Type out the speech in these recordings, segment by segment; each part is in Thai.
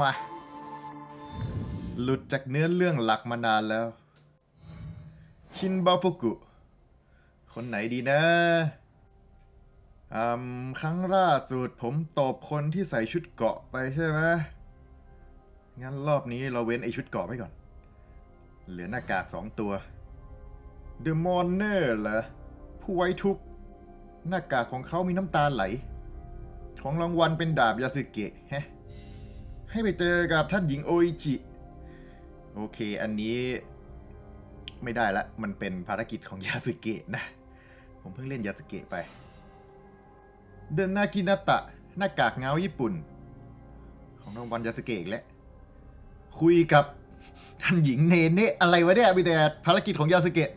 มา หลุดจากเนื้อเรื่องหลักมานานแล้ว ชินบาฟุกุ คนไหนดีนะอืมครั้งล่าสุดผมตบคนที่ใส่ชุดเกาะไปใช่ไหมงั้นรอบนี้เราเว้นไอชุดเกาะไว้ก่อน เหลือหน้ากากสองตัว The m o n n e r เหรอ ผู้ไว้ทุกข์หน้ากากของเขามีน้ำตาไหล ของรางวัลเป็นดาบยาสึเกะแฮะ ให้ไปเจอกับท่านหญิงโออิจิ โอเค อันนี้ไม่ได้ละ มันเป็นภารกิจของยาสึเกะนะ ผมเพิ่งเล่นยาสึเกะไป เดินนากินาตะ หน้ากากเงาญี่ปุ่น ของรางวัลยาสึเกะอีกแล้ว คุยกับท่านหญิงเนเนะอะไรวะเนี่ยมีแต่ภารกิจของยาสึเกะ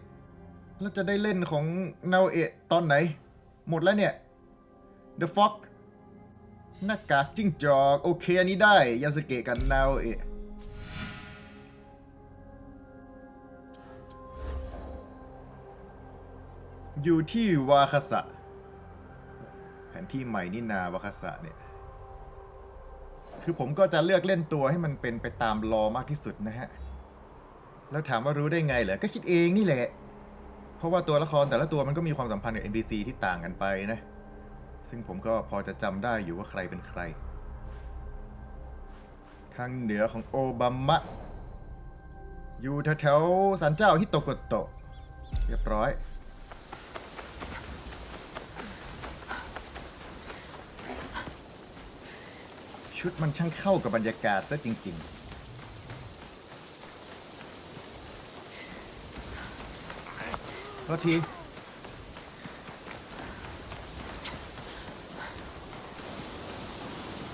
แล้วจะได้เล่นของนาเอะตอนไหน หมดแล้วเนี่ย The Fox หน้ากากจิ้งจอก โอเค อันนี้ได้ ยาสเกะกันนาโอเอะอยู่ที่วาคาสะ แผนที่ใหม่นี่นาวาคาสะเนี่ย คือผมก็จะเลือกเล่นตัวให้มันเป็นไปตามรอมากที่สุดนะฮะ แล้วถามว่ารู้ได้ไงเหรอ ก็คิดเองนี่แหละ เพราะว่าตัวละครแต่ละตัวมันก็มีความสัมพันธ์กับ NPC ที่ต่างกันไปนะ ซึ่งผมก็พอจะจำได้อยู่ว่าใครเป็นใคร ทางเหนือของโอบามะ อยู่แถวๆสันเจ้าฮิโตโกโตะเรียบร้อย ชุดมันช่างเข้ากับบรรยากาศซะจริง ๆโทษที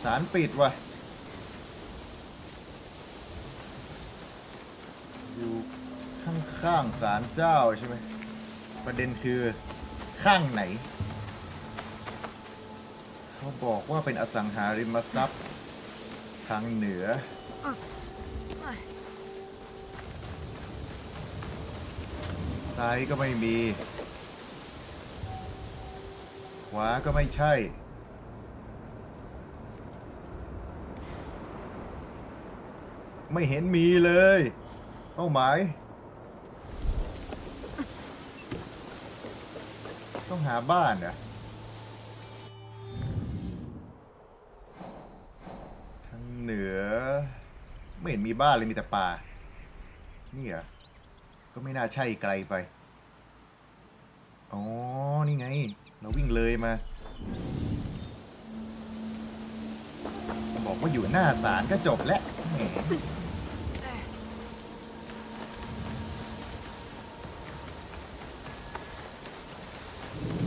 สารปิดว่ะ อยู่ข้างๆสารเจ้าใช่ไหม ประเด็นคือข้างไหน เขาบอกว่าเป็นอสังหาริมทรัพย์ ทางเหนือ ซ้ายก็ไม่มี ขวาก็ไม่ใช่ ไม่เห็นมีเลยเป้าหมาย ต้องหาบ้านเหรอทางเหนือ ไม่เห็นมีบ้านเลยมีแต่ป่า นี่เหรอ ก็ไม่น่าใช่ไกลไป อ๋อ นี่ไง เราวิ่งเลยมา บอกว่าอยู่หน้าศาลก็จบแล้วแหม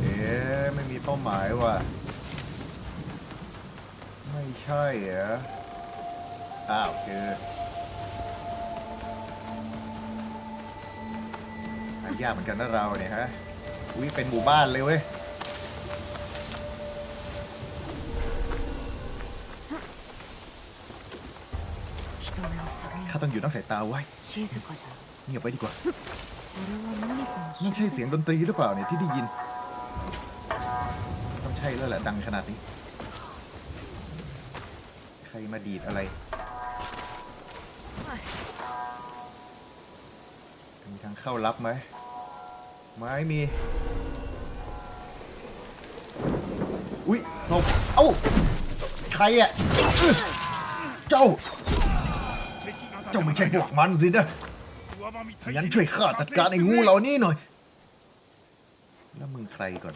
เอ๊ะไม่มี เป้าหมายว่ะ ไม่ใช่เหรอ อ้าวเจอหายากเหมือนกันนะเราเนี่ยฮะ อุ้ยเป็นหมู่บ้านเลยเว้ย 人目を探り ข้าต้องอยู่นอกสายตาไว้ 静かじゃ เงียบไว้ดีกว่า これは何かの นั่นใช่เสียงดนตรีหรือเปล่าเนี่ยที่ได้ยิน ต้อง ใช่แล้วแหละดังขนาดนี้ ใครมาดีดอะไรมีทางเข้าลับไหมไม่มี อุ๊ยโทบเอ้า ใครอะ เจ้า เจ้าไม่ใช่พวกมันสินะงั้นช่วยข้าจัดการไอ้งูเหล่านี้หน่อย แล้วมึงใครก่อน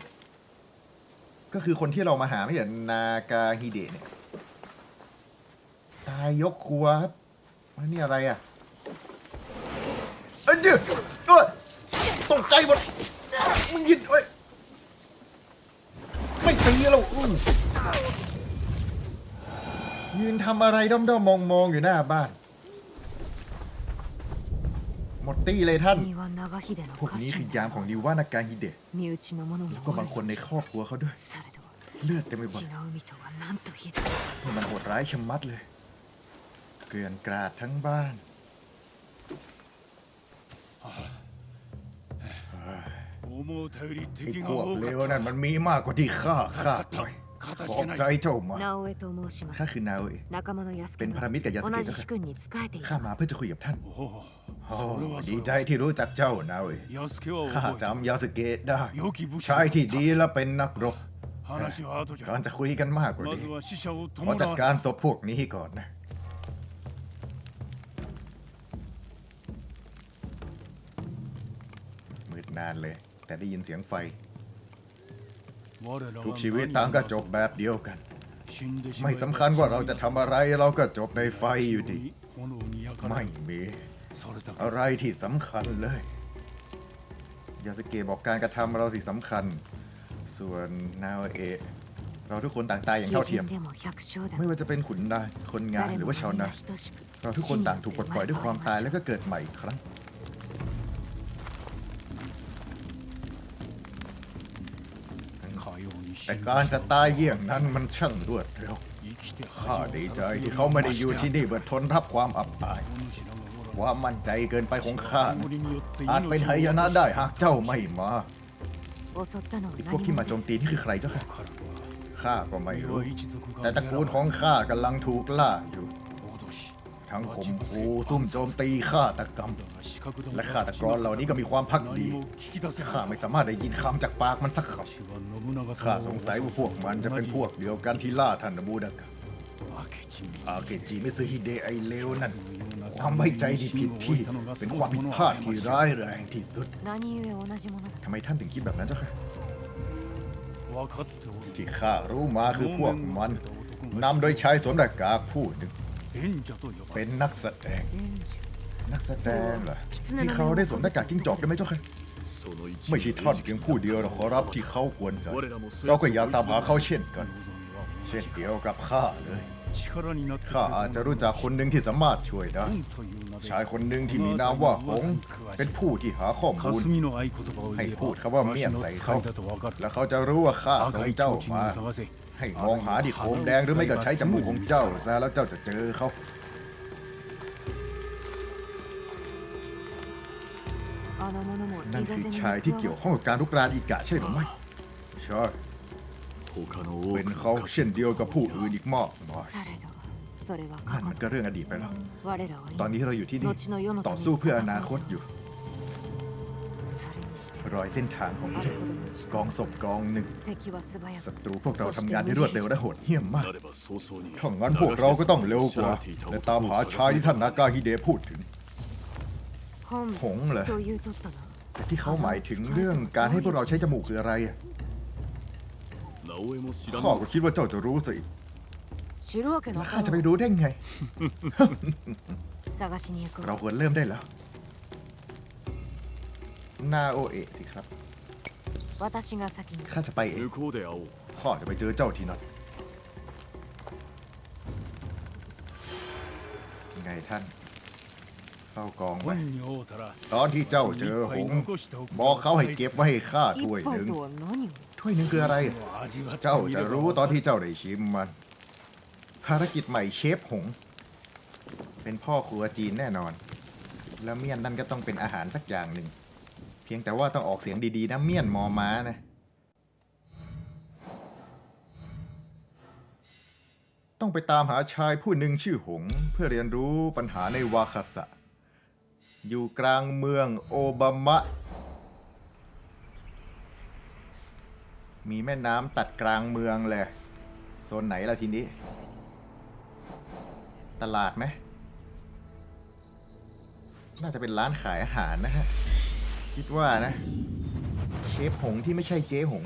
ก็คือคนที่เรามาหาไม่ใช่นนากาฮิเดะเนี่ย ตายยกครัวครับแล้วนี่อะไรอะเอ้ยเดี๋ยวเอ้ยตกใจหมดมึงยินเอ้ยไม่ตีเราอือยืนทำอะไรด้อมๆมองๆอยู่หน้าบ้าน มดตี้เลยท่านพวกนี้คือยามของดิวานากาฮิเดะแล้วก็บางคนในครอบครัวเขาด้วย เลือดเต็มไปหมดมันโหดร้ายชะมัดเลย เกลื่อนกราดทั้งบ้านไอ้พวกเลวนั่นมันมีมากกว่าที่ข้าข้าต่อย った ไว้ 勝 かた ข じ อ け บ ない ใจเจ้ามา 直江と申しま ข้า す คือนาโอเอะ 仲間の安家 เป็นพันธมิตรกับยาส 同 เกะ じ เจ้า 主 ค่ะ 君に仕えてい ข้า た มาเพื่อจะคุยกับท่าน おお โอ้ それはそ ดี れ ใจ は ที่รู้จักเจ้านาโอเอะ 安家は ข้า 覚えて จำยาสเกะได้ 良き武士 ชายที่ดีและเป็นนักรบ 話は後じゃ ก่อนจะคุยกันมากกว่า ま นี้ ずは死者を ขอ 弔 จัด わ การศพพวกนี้ก่อนนะ มืดนานเลย แต่ได้ยินเสียงไฟ 我ら ทุกชีวิตต่างก็จบแบบเดียวกัน ไม่สำคัญว่าเราจะทำอะไรเราก็จบในไฟอยู่ดี ไม่มี อะไรที่สำคัญเลย ยาสเกบอกการกระทำเราสิสำคัญ ส่วนนาเอะเราทุกคนต่างตายอย่างเท่าเทียม ไม่ว่าจะเป็นขุนนายคนงานหรือว่าชาวนาเราทุกคนต่างถูกปลดปล่อยด้วยความตายแล้วก็เกิดใหม่ครั้ง แต่การจะตายเยี่ยงนั้นมันช่างรวดเร็วข้าดีใจที่เขาไม่ได้อยู่ที่นี่เพื่อทนรับความอับอายความมั่นใจเกินไปของข้าอาจเป็นไหยนะได้หากเจ้าไม่มาไอ้พวกที่มาโจมตีนี่คือใครเจ้าคะข้าก็ไม่รู้ แต่ตระกูลของข้ากำลังถูกล่าอยู่ ทั้งข่มขู่ซุ่มโจมตีฆาตกรรม และฆาตกรเหล่านี้ก็มีความพักดีข้าไม่สามารถได้ยินคำจากปากมันสักคำข้าสงสัยว่าพวกมันจะเป็นพวกเดียวกันที่ล่าท่านนบูดักอาเกจิไม่ซื้อฮิเดไอเลวนั่นความไม่ใจที่ผิดที่เป็นความผิดพลาดที่ร้ายแรงที่สุดทำไมท่านถึงคิดแบบนั้นเจ้าค่ะที่ข้ารู้มาคือพวกมันนำโดยชายสวมหน้ากากผู้หนึ่ง เป็นนักแสดง นักแสดงเหรอที่เขาได้สวมหน้ากากกิ้งจอกได้ไหมเจ้าค่ะไม่ใช่ท่อนเพียงผู้เดียวเราขอรับที่เขาควรจะเราก็อยากตามหาเขาเช่นกัน เช่นเดียวกับข้าเลยข้าอาจจะรู้จักคนหนึ่งที่สามารถช่วยได้ชายคนหนึ่งที่มีนามว่าหงเป็นผู้ที่หาข้อมูลให้พูดคำว่าเมียงใส่เขาแล้วเขาจะรู้ว่าข้าส่งเจ้ามา ให้มองหาดิโคมแดงหรือไม่ก็ใช้จมูกของเจ้าซะแล้วเจ้าจะเจอเขานั่นคือชายที่เกี่ยวข้องกับการลุกรานอิกะใช่หรือไม่ใช่เป็นเขาเช่นเดียวกับผู้อื่นอีกมากมายนั่นมันก็เรื่องอดีตไปแล้ว ตอนนี้เราอยู่ที่นี่ต่อสู้เพื่ออนาคตอยู่ รอยเส้นทางของ あ เท れ พ ほどの地 กองศพกองหนึ่ง 敵は素早 ศั く ตรูพวกเราทำงานได้รวดเร็วและโหดเหี้ยมมาก なれば早々に ถ้างั้นพวกเราก็ต้องเร็วกว่า และตามหาชายที่ท่านนากาฮิเดะพูดถึง 本 หงส์เหรอ というとったな แต่ที่เขาหมายถึงเรื่องการให้พวกเราใช้จมูกคืออะไรอะ 直江も知ら ข้า ぬ ก็คิดว่าเจ้าจะรู้สิ 知るわけな แล้ว か ข้าจะไป ろう รู้ได้ไง 探しに行こ เรา う ควรเริ่มได้แล้ว นาโอเอะสิครับ 私が先に ข้าจะไปเอง 向こうで会おう ข้าจะไปเจอเจ้าที่นั่นไงท่าน เข้ากองไว้ 本に会うたら ตอนที่เจ้าเจอหงส์บอกเขาให้เก็บไว้ให้ข้า 一 ถ้วยห 杯 นึ่ง とは何を ถ้วยหนึ่งคืออะไร เจ้าจะรู้ตอนที่เจ้าได้ชิมมัน ภารกิจใหม่เชฟหง เป็นพ่อครัวจีนแน่นอน แล้วเมี่ยนนั่นก็ต้องเป็นอาหารสักอย่างหนึ่ง เพียงแต่ว่าต้องออกเสียงดีๆนะเมียนมอม้านะต้องไปตามหาชายผู้หนึ่งชื่อหง เพื่อเรียนรู้ปัญหาในวาคาสะ อยู่กลางเมืองโอบามะ มีแม่น้ำตัดกลางเมืองเลย โซนไหนล่ะทีนี้ ตลาดไหม น่าจะเป็นร้านขายอาหารนะฮะ คิดว่านะ เชฟหงที่ไม่ใช่เจ๊หง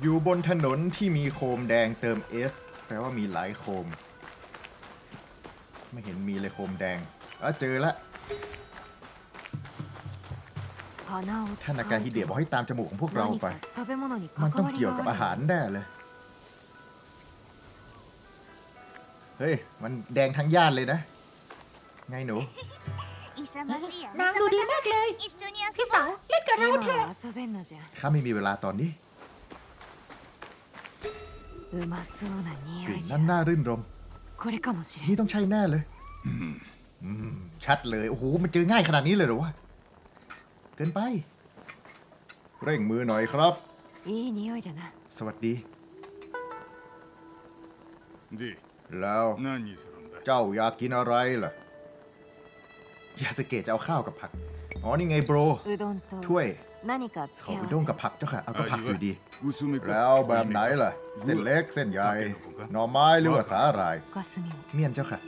อยู่บนถนนที่มีโคมแดงเติมเอสแปลว่ามีหลายโคม ไม่เห็นมีเลยโคมแดงอะเจอละท่านอาการฮิเดะบอกให้ตามจมูกของพวกเราไป มันต้องเกี่ยวกับอาหารแน่เลย เฮ้ย มันแดงทั้งย่านเลยนะ ไงหนู นางดูดีมากเลย พี่สาวเล่นกับเราเถอะข้าไม่มีเวลาตอนนี้กลิ่นนั่นน่ารื่นรมนี่ต้องใช่แน่เลยชัดเลย โอ้โห มันเจอง่ายขนาดนี้เลยหรอวะ เกินไป เร่งมือหน่อยครับ สวัสดี แล้ว เจ้าอยากกินอะไรล่ะ ยาสเกะจะเอาข้าวกับผัก อ๋อ นี่ไงโบร うどんと ถ้วย 何か付 ขอ け合 อุ わ ด้ง せ กับผักเจ้าค่ะ เอากับผักอยู่ดี 薄めか แล้วแบบไหนล่ะ เส้นเล็ก เส้นใหญ่ หน่อไม้หรือว่าสาหร่าย ガスミン เมี่ยนเจ้าค่ะ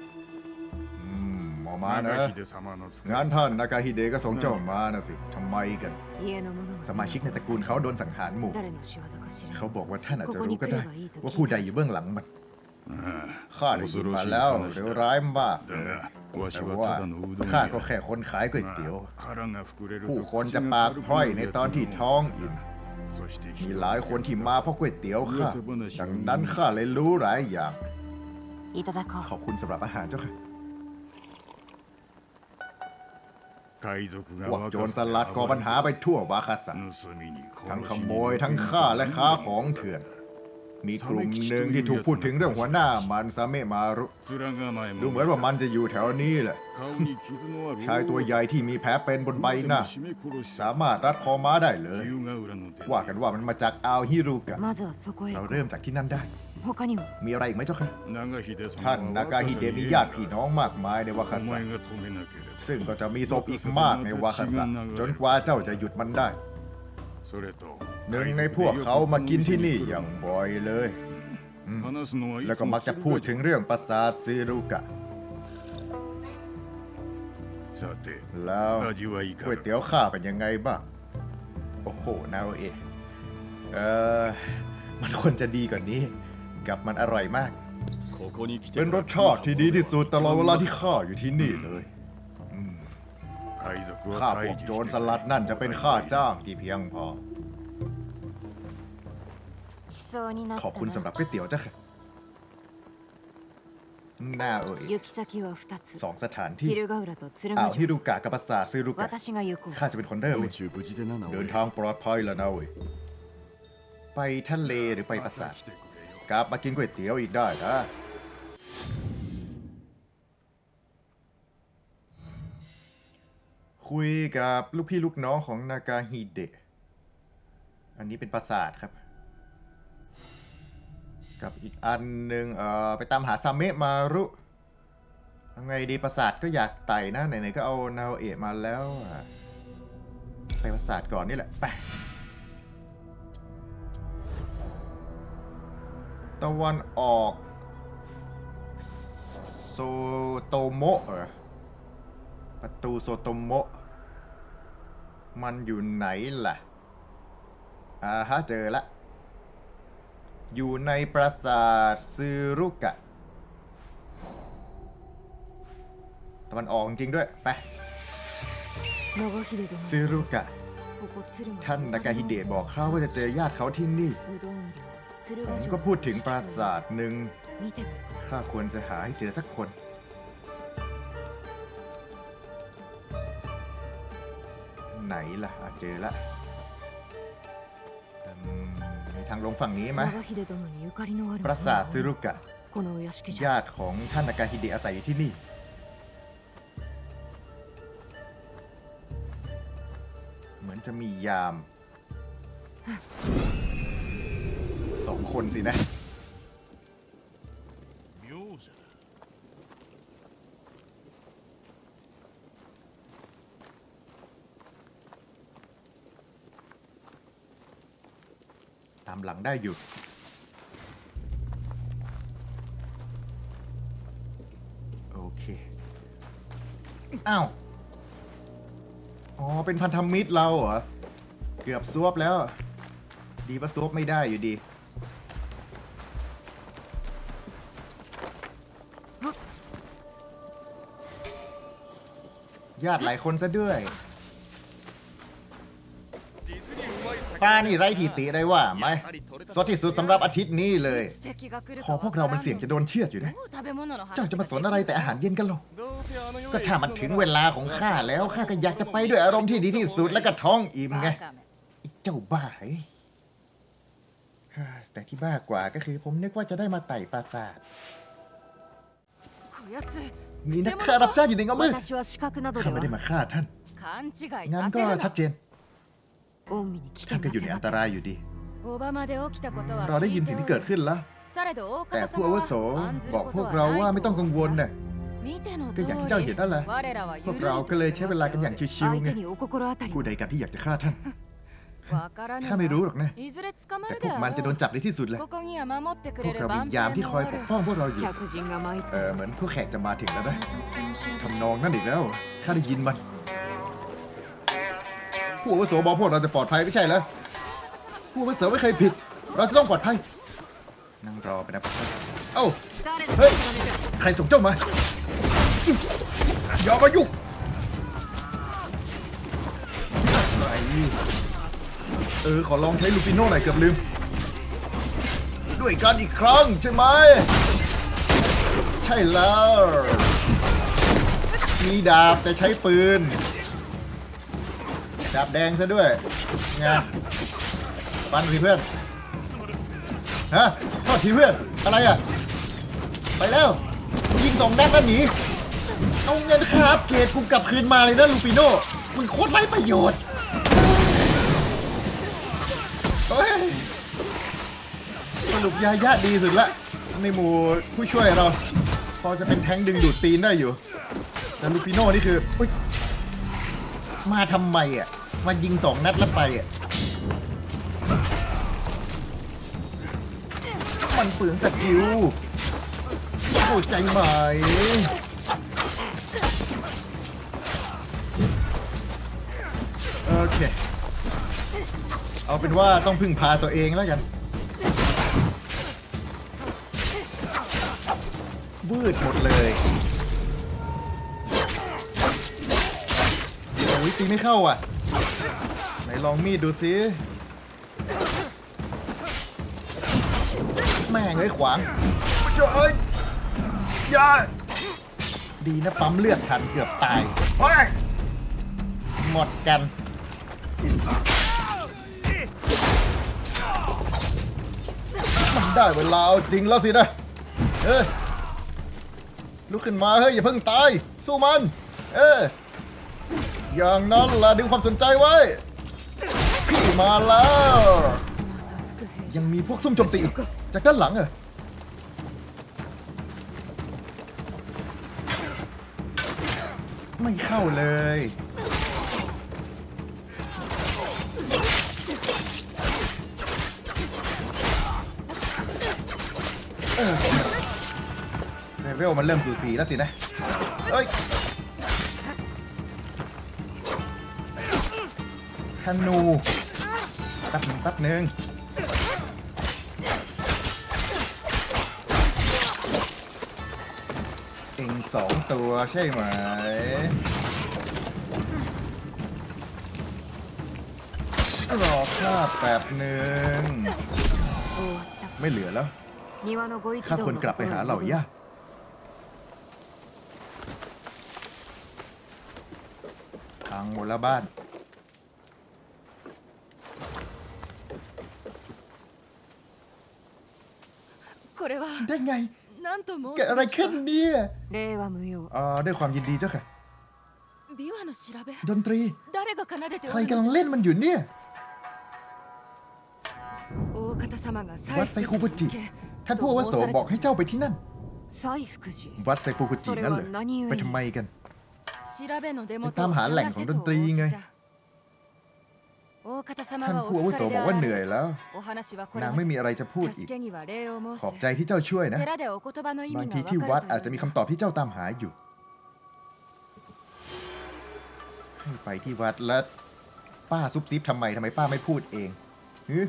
อืมหมอมานะ 長秀様の使い งานท่านนากาฮิเดะก็ส่งเจ้ามานะสิทำไมกัน 家の者が สมาชิกในตระกูลเขาโดนสังหารหมู่ 誰の仕業か知らない เขาบอกว่าท่านอาจจะรู้ก็ได้ ว่าผู้ใดอยู่เบื้องหลังมัน ข้าได้ยินมา 恐ろしい แล้ว 話 เร็ว だ ร้ายมาก だがわし แต่ว่าข้าก็แค่คนขายก๋วยเตี๋ยว ผู้คนจะปากพร่อยในตอนที่ท้องอิ่มมีหลายคนที่มาเพราะก๋วยเตี๋ยวค่ะดังนั้นข้าเลยรู้หลายอย่างขอบคุณสำหรับอาหารเจ้าค่ะพวกโจรสลัดก่อปัญหาไปทั่ววาคาสันทั้งขโมยทั้งฆ่าและค้าของเถื่อน มีกลุ่มหนึ่งที่ถูกพูดถึงเรื่องหัวหน้ามันซาเมมารุ ดูเหมือนว่ามันจะอยู่แถวนี้แหละ ชายตัวใหญ่ที่มีแผลเป็นบนใบหน้า สามารถรัดคอม้าได้เลย ว่ากันว่ามันมาจากอาวฮิรุกะ เราเริ่มจากที่นั่นได้ มีอะไรอีกไหมเจ้าคะท่านนากาฮิเดมีญาติพี่น้องมากมายในวาคาสะซึ่งก็จะมีศพอีกมากในวาคาสะจนกว่าเจ้าจะหยุดมันได้ หนึ่งในพวกเขามากินที่นี่อย่างบ่อยเลย แล้วก็มักจะพูดถึงเรื่องปราสาทซีรุกะ แล้วก๋วยเตี๋ยวข้าเป็นยังไงบ้าง โอ้โห นาเอะเออมันควรจะดีกว่านี้ กับมันอร่อยมาก เป็นรสชาติที่ดีที่สุดตลอดเวลาที่ข้าอยู่ที่นี่เลยข้าพวกโจรสลัดนั่นจะเป็นข้าจ้างที่เพียงพอ ขอบคุณสำหรับก๋วยเตี๋ยวจ้ะค่ะน่าเอ่ยสองสถานที่อ่าวฮิรุกะกับปราสาทซึรุกะข้าจะเป็นคนเริ่มเดินทางปลอดภัยแล้วนะเว้ยไปทะเลหรือไปปราสาทกลับมากินก๋วยเตี๋ยวอีกได้นะคุยกับลูกพี่ลูกน้องของนากาฮิเดะ อันนี้เป็นปราสาทครับ กับอีกอันหนึ่งเอ่อไปตามหาซาเมะมารุยังไงดีปราสาทก็อยากไต่นะไหนๆก็เอานาโอเอะมาแล้วอะไปปราสาทก่อนนี่แหละไปตะวันออกโซโตโมะเหรอประตูโซโตโมะมันอยู่ไหนล่ะอ่าฮะเจอละ อยู่ในปราสาทซึรุกะตะวันออกจริงด้วย ไปซึรุกะ ท่านนากาฮิเดะบอกข้าว่าจะเจอญาติเขาที่นี่ ผมก็พูดถึงปราสาทหนึ่งข้าควรจะหาให้เจอสักคนไหนล่ะเจอละางลงฝั่งนี้ไหมปราสาทซึรุกะญาติของท่านนากาฮิเดะอาศัยอยู่ที่นี่ เหมือนจะมียามสองคนสินะามหลังได้อยู่ โอเคอ้าวอ๋อ เป็นพันธมิตรเราเหรอ เกือบซวบแล้ว ดีว่าซวบไม่ได้อยู่ดีญาติหลายคนซะด้วย ป้านี่ไร้ทีติได้ว่าไหมสดที่สุดสำหรับอาทิตย์นี้เลย ขอพวกเรามันเสี่ยงจะโดนเชือดอยู่นะเจ้าจะมาสนอะไรแต่อาหารเย็นกันหรอก็ถ้ามันถึงเวลาของข้าแล้วข้าก็อยากจะไปด้วยอารมณ์ที่ดีที่สุดและก็ท้องอิ่มไงไอเจ้าบ้าไอ้แต่ที่บ้ากว่าก็คือผมนึกว่าจะได้มาไต่ปราสาทมีนักฆ่ารับจ้างอยู่ในเงามือข้าไม่ได้มาฆ่าท่านงั้นก็ชัดเจน ท่านก็อยู่ในอันตรายอยู่ดี เราได้ยินสิ่งที่เกิดขึ้นแล้ว แต่ผู้อาวุโสบอกพวกเราว่าไม่ต้องกังวลน่ะก็อย่างที่เจ้าเห็นนั่นแหละพวกเราก็เลยใช้เวลากันอย่างชิวๆไงผู้ใดกันที่อยากจะฆ่าท่านข้าไม่รู้หรอกนะ แต่พวกมันจะโดนจับในที่สุดแหละพวกเรามียามที่คอยปกป้องพวกเราอยู่ เออเหมือนพวกแขกจะมาถึงแล้วนะทำนองนั่นอีกแล้ว ข้าได้ยินมา ผู้อาวุโสบอกพวกเราจะปลอดภัยไม่ใช่เหรอผู้อาวุโสไม่เคยผิด เราจะต้องปลอดภัยนั่งรอไปนะเอ้าเฮ้ยใครส่งเจ้ามายอมมายุกไรเออขอลองใช้ลูปิโน่หน่อยเกือบลืม ด้วยกันอีกครั้งใช่ไหมใช่แล้ว มีดาบแต่ใช้ปืน ดาบแดงซะด้วยไงปันสิเพื่อนฮะโทษทีเพื่อนอะไรอะไปแล้วยิงสองนัดแล้วหนีเอาเงินครับเกรดกูกลับคืนมาเลยนะลูปิโน่มึงโคตรไร้ประโยชน์เฮ้ยสรุปยายะดีสุดละในหมู่ผู้ช่วยเรา พอจะเป็นแทงดึงดูดตีนได้อยู่แต่ลูปิโน่นี่คือเฮ้ยมาทำไมอะ มายิงสองนัดแล้วไปอะ มันเปลืองสกิลเข้ใจไหมโอเค เอาเป็นว่าต้องพึ่งพาตัวเองแล้วกันวืดหมดเลยโอ้ยตีไม่เข้าอะ ลองมีดดูสิแม่งเลยขวางเอ้ยยาดีนะปั๊มเลือดทันเกือบตายเฮ้ยหมดกันมันได้เวลาจริงแล้วสินะเอ้ยลุกขึ้นมาเฮ้ยอย่าเพิ่งตาย สู้มัน เอออย่างนั้นล่ะดึงความสนใจไว้ มาแล้ว ยังมีพวกซุ่มโจมตีอีกจากด้านหลังเหรอไม่เข้าเลย เลเวลมันเริ่มสูสีแล้วสินะ เฮ้ยธนู แป๊บนึงแป๊บนึงเองสองตัวใช่ไหม รอข้าแป๊บนึงไม่เหลือแล้ว ข้าควรกลับไปหาเหล่าย่าทางหมดล้บ้าน これは ได้ไง 何と申 เกิดอะไร すべき ขึ้น か เนี่ย 礼は無用 อ่าด้วยความยินดีเจ้าค่ะ 琵琶の調べ ดนตรี 誰が奏でて ใค お ร る กำลัง のじ เล่นมันอยู่เนี่ย ゃ大方様が วัดไซ 西 ฟูกุ 福 จิ 寺に ท่านผู้อาวุโสบอกให้เจ้าไปที่นั่น 西福寺 วัดไซฟูกุจินั่นเหรอ それは何故に ไปทำไมกัน 調べの出元 ไปตาม を หาแหล่ง 探 ของ せ ด と นตรีไง 仰せじゃ大方様 ท่านผู้อาวุโสบอกว่าเหนื่อยแล้ว นางไม่มีอะไรจะพูดอีก ขอบใจที่เจ้าช่วยนะ บางทีที่วัดอาจจะมีคำตอบที่เจ้าตามหาอยู่ ให้ไปที่วัดแล้วป้าซุบซิบทำไมทำไมป้าไม่พูดเองฮึ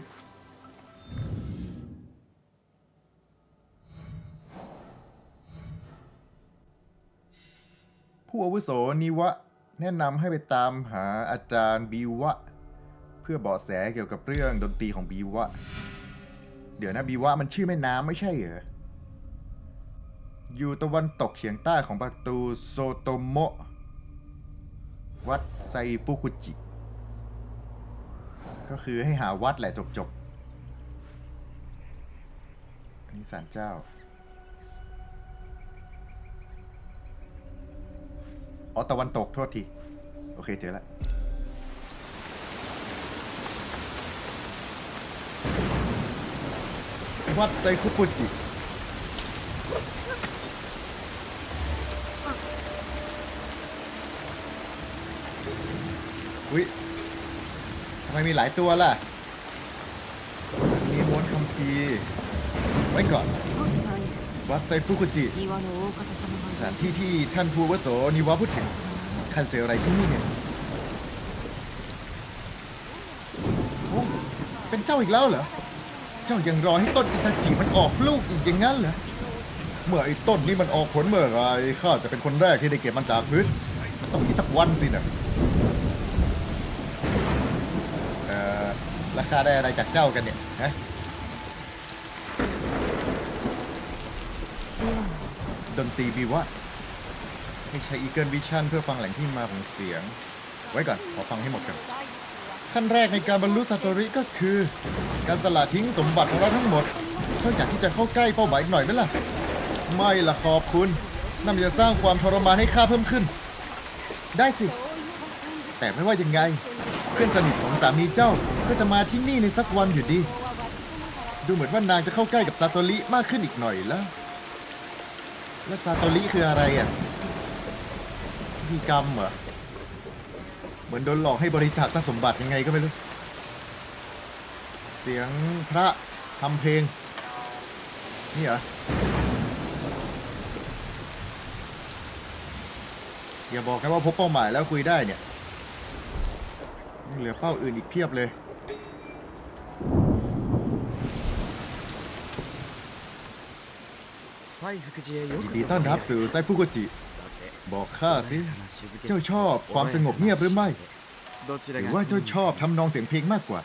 ผู้อาวุโสนิวะ แนะนำให้ไปตามหาอาจารย์บิวะ เพื่อเบาะแสเกี่ยวกับเรื่องดนตรีของบิวะ เดี๋ยวนะบิวะมันชื่อแม่น้ำไม่ใช่เหรอ อยู่ตะวันตกเฉียงใต้ของประตูโซโตโมะ วัดไซฟุกุจิ ก็คือให้หาวัดแหละจบๆอันนี้ศาลเจ้าอ๋อตะวันตกโทษที โอเคเจอแล้ว วัดไซคุปุจิ อุ๊ยทำไมมีหลายตัวล่ะ มีม้วนคัมภีร์ไว้ก่อน おい財 วัดไซฟุกุจิ 布庭の大方様 ส が ถานที่ที่ท่านผู้อาวุโสนิวะพูดถึงท่านเจออะไรที่นี่เนี่ยโอ้เป็นเจ้าอีกแล้วเหรอ เจ้ายังรอให้ต้นอิตาจิมันออกลูกอีกอย่างนั้นเหรอ เมื่อไอ้ต้นนี้มันออกผลเมื่อไรข้าจะเป็นคนแรกที่ได้เก็บมันจากพื้นมันต้องมีสักวันสินะเอ่อราคาได้อะไรจากเจ้ากันเนี่ยฮะดนตรีบีวะให้ใช้ Eagle Vision เพื่อฟังแหล่งที่มาของเสียง ไว้ก่อนขอฟังให้หมดกัน ขั้นแรกในการบรรลุซาโตริก็คือ การสละทิ้งสมบัติของเราทั้งหมดเจ้าอยากที่จะเข้าใกล้เป้าหมายอีกหน่อยไหมล่ะ ไม่ละขอบคุณนั่นมันจะสร้างความทรมานให้ข้าเพิ่มขึ้น ได้สิ แต่ไม่ว่ายังไง เพื่อนสนิทของสามีเจ้าก็จะมาที่นี่ในสักวันอยู่ดี ดูเหมือนว่านางจะเข้าใกล้กับซาโตริมากขึ้นอีกหน่อยแล้ว แล้วซาโตริคืออะไรอะพิธีกรรมเหรอ มือนโดนหลอกให้บริจาคทรัพย์สมบัติยังไงก็ไม่รู้ เสียงพระทำเพลง นี่เหรอ อย่าบอกนะว่าพบเป้าหมายแล้วคุยได้เนี่ยยังเหลือเป้าอื่นอีกเพียบเลยยินดีต้อนรับสู่ไซฟุกุจิ บอกข้าสิเจ้าชอบความสงบเงียบหรือไม่หรือว่าเจ้าชอบทำนองเสียงเพลงมากกว่า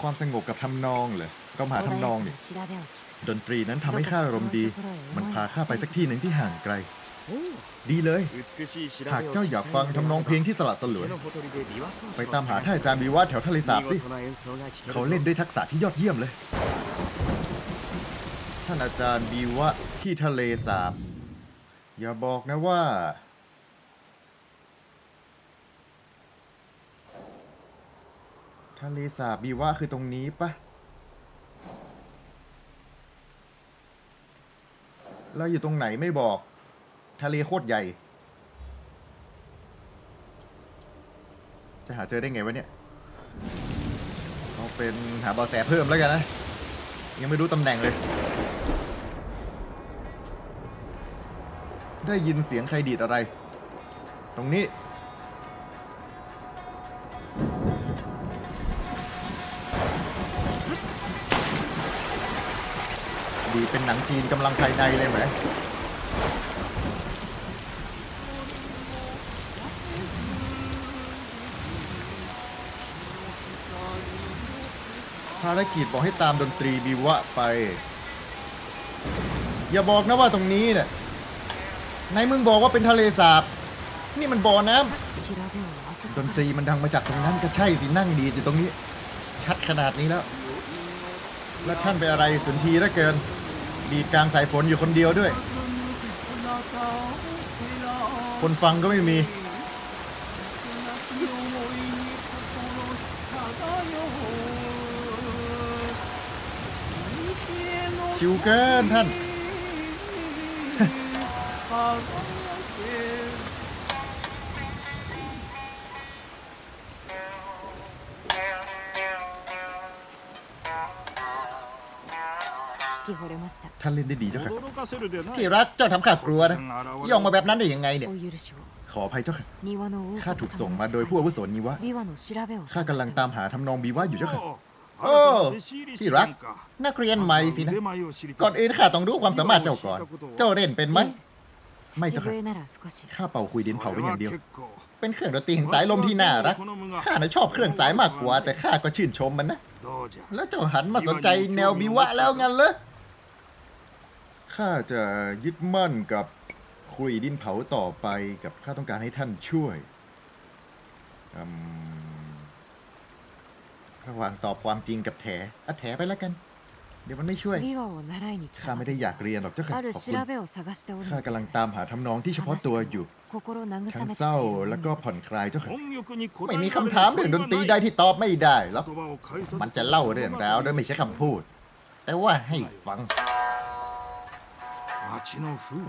ความสงบกับทำนองเลยก็มาทำนองนี่ดนตรีนั้นทำให้ข้าอารมณ์ดี มันพาข้าไปสักที่หนึ่งที่ห่างไกล ดีเลย หากเจ้าอยากฟังทำนองเพลงที่สลัดสลวนไปตามหาท่านอาจารย์บีวาแถวทะเลสาบสิ เขาเล่นด้วยทักษะที่ยอดเยี่ยมเลย ท่านอาจารย์บีวะที่ทะเลสาบ อย่าบอกนะว่า ทะเลสาบบีวะคือตรงนี้ปะแล้วอยู่ตรงไหนไม่บอก ทะเลโคตรใหญ่ จะหาเจอได้ไงวะเนี่ยเอาเป็นหาเบาะแสเพิ่มแล้วกันนะ ยังไม่รู้ตำแหน่งเลย ได้ยินเสียงใครดีดอะไร ตรงนี้ ดีเป็นหนังจีนกำลังภายในเลยไหมภารกิจบอกให้ตามดนตรีบีวะไป อย่าบอกนะว่าตรงนี้เนี่ย ไหนมึงบอกว่าเป็นทะเลสาบ นี่มันบ่อน้ำ 調べをあそこ ดนตรีมันดังมาจากตรงนั้นก็ใช่สินั่งดีดอยู่ตรงนี้ ชัดขนาดนี้แล้ว แล้วท่านไปอะไรสุนทีเหลือเกิน ดีดกลางสายฝนอยู่คนเดียวด้วย คนฟังก็ไม่มี ชิวเกินท่าน 聞き惚れました ท่านเล่นได้ดีเจ้าค่ะ 驚かせるでない ที่รักเจ้าทำข้ากลัวนะย่องมาแบบนั้นได้ยังไงเนี่ย お許しを ขออภัยเจ้าค่ะ 庭の大 ข้าถู 方 กส่ง 様 มา の โดยผู้อาวุโสนิวะ 琵琶の調べを ข้ากำลังตามหาทำนองบีว่าอยู่เจ้าค่ะ お โอ้ うあなたの弟子入り ที่ し รั た ก んか นักเรียนใหม่สินะ 腕前を知りたい ก่อนอื่นข้าต้องรู้ความสามารถเจ้าก่อน เจ้าเล่นเป็นไหม ไม่จะค่ะข้าเป่าคุยดินเผาไป็อย่างเดียว เป็นเครื่องดนตรีแห่งสายลมที่น่ารักข้าน่ะชอบเครื่องสายมากกว่า แต่ข้าก็ชื่นชมมันนะ แล้วเจ้าหันมาสนใจแนวบิวะแล้วงั้นเหรอข้าจะยึดมั่นกับคุยดินเผาต่อไปกับข้าต้องการให้ท่านช่วยระหว่างตอบความจริงกับแถอะแถไปแล้วกัน เดี๋ยวมันไม่ช่วย ข้าไม่ได้อยากเรียนหรอกเจ้าค่ะขอบคุณข้ากำลังตามหาทำนองที่เฉพาะตัวอยู่ ทั้งเศร้าแล้วก็ผ่อนคลายเจ้าค่ะ ไม่มีคำถามเรื่องดนตรีได้ที่ตอบไม่ได้แล้วมันจะเล่าเรื่องแล้วโดยไม่ใช่คำพูด แต่ว่าให้ฟัง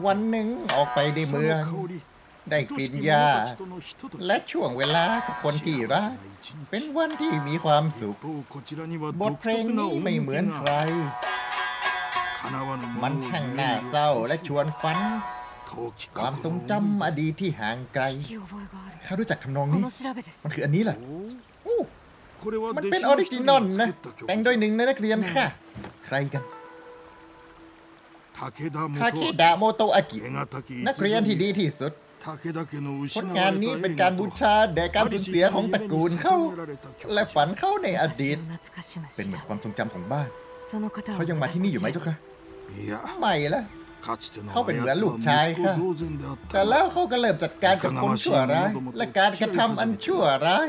วันหนึ่งออกไปในเมือง ได้กลิ่นยา และช่วงเวลากับคนที่รัก เป็นวันที่มีความสุข บทเพลงนี้ไม่เหมือนใคร มันทั้งน่าเศร้าและชวนฝัน ความทรงจำอดีตที่ห่างไกล ข้ารู้จักทำนองนี้ มันคืออันนี้แหละมันเป็นออริจินอลนะ แต่งโดยหนึ่งในนักเรียนค่ะ ใครกันทาเคดาโมโตะอากิ นักเรียนที่ดีที่สุด ผลงานนี้เป็นการบูชาแด่การสูญเสียของตระกูลเขา และฝันเข้าในอดีต เป็นเหมือนความทรงจำของบ้าน เขายังมาที่นี่อยู่ไหมเจ้าคะไม่ละ เขาเป็นเหมือนลูกชายค่ะแต่แล้วเขาก็เริ่มจัดการกับคนชั่วร้าย และการกระทำอันชั่วร้าย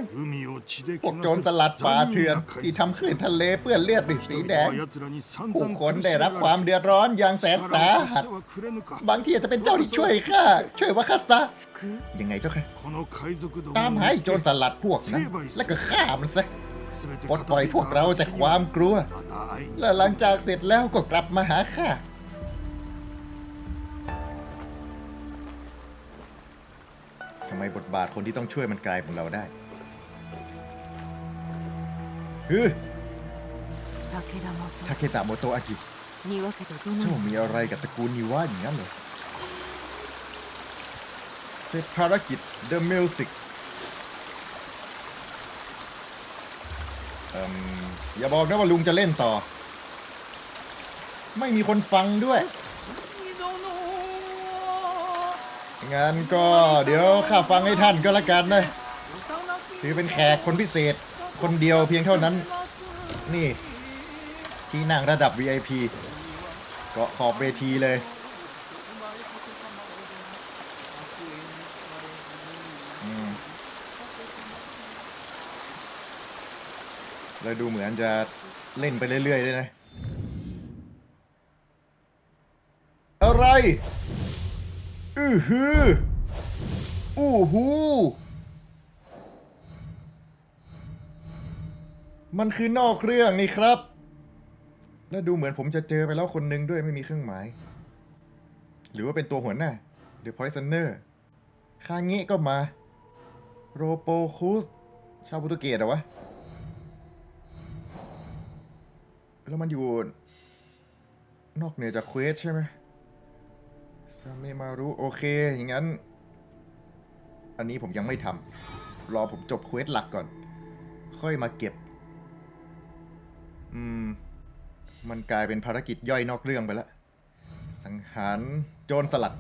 พวกโจรสลัดป่าเถื่อนที่ทำขึ้นทะเลเปื้อนเลือดด้วยสีแดงผู้คนได้รับความเดือดร้อนอย่างแสนสาหัส บางทีอาจจะเป็นเจ้าที่ช่วยข้าช่วยว่าข้าซะยังไงเจ้าค่ะ ตามหาโจรสลัดพวกนั้นและก็ฆ่ามันซะปลดปล่อยพวกเราจากความกลัว และหลังจากเสร็จแล้วก็กลับมาหาข้า หมบทบาทคนที่ต้องช่วยมันกลายของเราได้ฮึทาเคตะโมโตะอากิเจ้วมีอะไรกับตระกูลนิวะอย่างนั้นเหรอเซร็จภารกิจ The Music อย่าบอกนะว่าลุงจะเล่นต่อ ไม่มีคนฟังด้วย งั้นก็เดี๋ยวข้าฟังให้ท่านก็แล้วกันนะถือเป็นแขกคนพิเศษ คนเดียวเพียงเท่านั้น นี่ ที่นั่งระดับ VIP เกาะขอบเวทีเลยอืมแล้วดูเหมือนจะเล่นไปเรื่อยๆเลยนะ อะไร อือฮืออู้หูมันคือนอกเรื่องนี่ครับ แล้วดูเหมือนผมจะเจอไปแล้วคนหนึ่งด้วยไม่มีเครื่องหมาย หรือว่าเป็นตัวหัวหน้า The Poisoner คาเงะก็มา โรโปคุสชาวโปรตุเกสเหรอวะ แล้วมันอยู่ นอกเหนือจากเควสใช่ไหม ซาเมมารุโอเค อย่างนั้น อันนี้ผมยังไม่ทำรอผมจบเควสหลักก่อน ค่อยมาเก็บ อืม มันกลายเป็นภารกิจย่อยนอกเรื่องไปแล้ว สังหารโจรสลัด